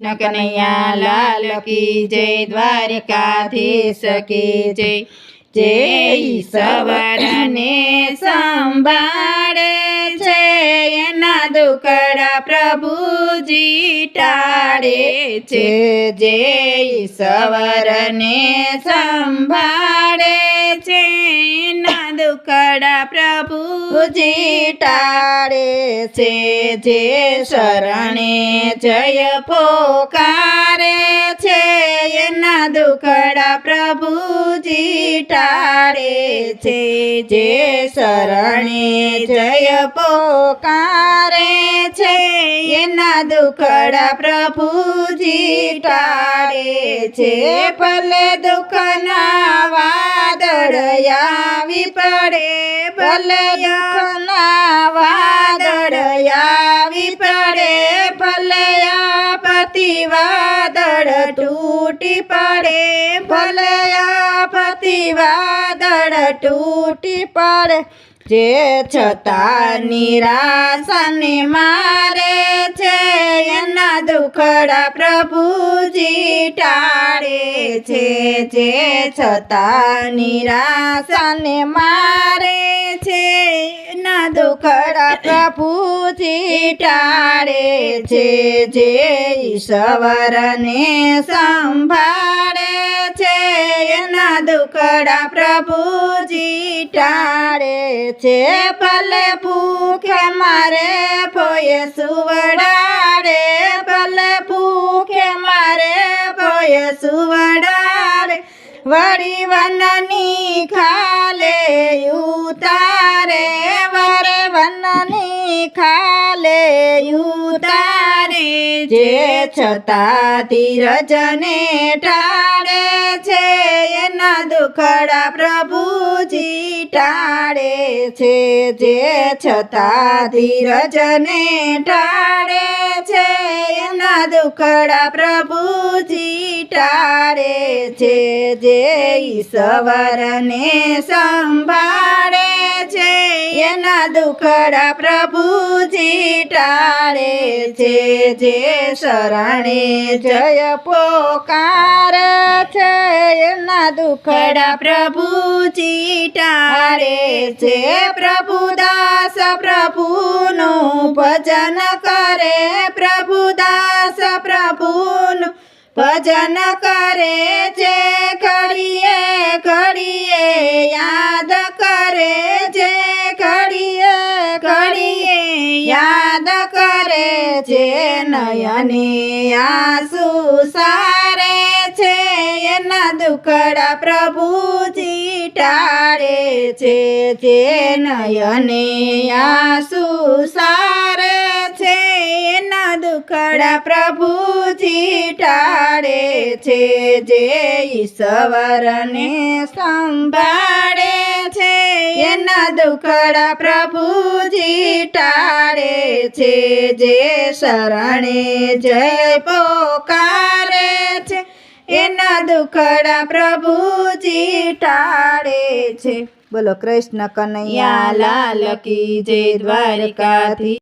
કનૈયા લાલ કી જય દ્વારિકાધીશ કી જય. જય સવરને સંભાળે છે, એના દુકડા પ્રભુજી ટાળે છે. જય સવરને સંભાળે એના પ્રભુજી ટાળે છે જે શરણે જય પોકારે છે. એના દુખડા પ્રભુજી ટાળે છે જે શરણે જય પોકારે છે. એના દુખડા પ્રભુજી ટાળે છે. ભલે દુઃખના વાદળ આવી પડે ભલે દુઃખના વાદળ આવી પડે ભલે આપતી વાદળ તૂટી પડે ભલે આપતી વાદળ તૂટી પડે જે છતાં નિરાશને મારે છે, એના દુખડા પ્રભુજી ટાળે છે. જે છતાં નિરાશને મારે છે, એના દુખડા પ્રભુજી ટાળે છે. જે ઈશ્વરને સંભાળે છે, એના દુખડા પ્રભુજી ટાળે છે પલે ભૂખે મારે ભોય સુવડાડે. પલે ભૂખે મારે ભોય સુવડાડે. વળી વનની ખાલે ઉતારે. વરે વનની ખાલે ઉતારે. જે છતાં ધીરજને ટાળે છે એના દુખડા ટાળે છે જે છતાં ધીરજને ટાળે છે. એના દુખડા પ્રભુજી ટાળે છે જે ઈશ્વરને સંભાળે છે. એના દુખડા પ્રભુજી ટાળે છે જે શરણે જય પોકાર એના દુખડા પ્રભુ ટાળે છે પ્રભુદાસ પ્રભુનું ભજન કરે પ્રભુદાસ પ્રભુનું ભજન કરે છે, ઘડીએ ઘડીએ યાદ કરે છે, ઘડીએ ઘડીએ યાદ કરે છે, નયને આસુ છે એના દુખડા પ્રભુજી ટાળે છે, જે નયને આંસુ સારે છે, એના દુખડા પ્રભુજી ટાળે છે, જે ઈશ્વરને સંભાળે છે, એના દુખડા પ્રભુજી ટાળે છે, જે શરણે જય પોકારે છે એના દુખડા પ્રભુજી ટાળે છે. બોલો કૃષ્ણ કનૈયા લાલ કી જય દ્વારકાથી.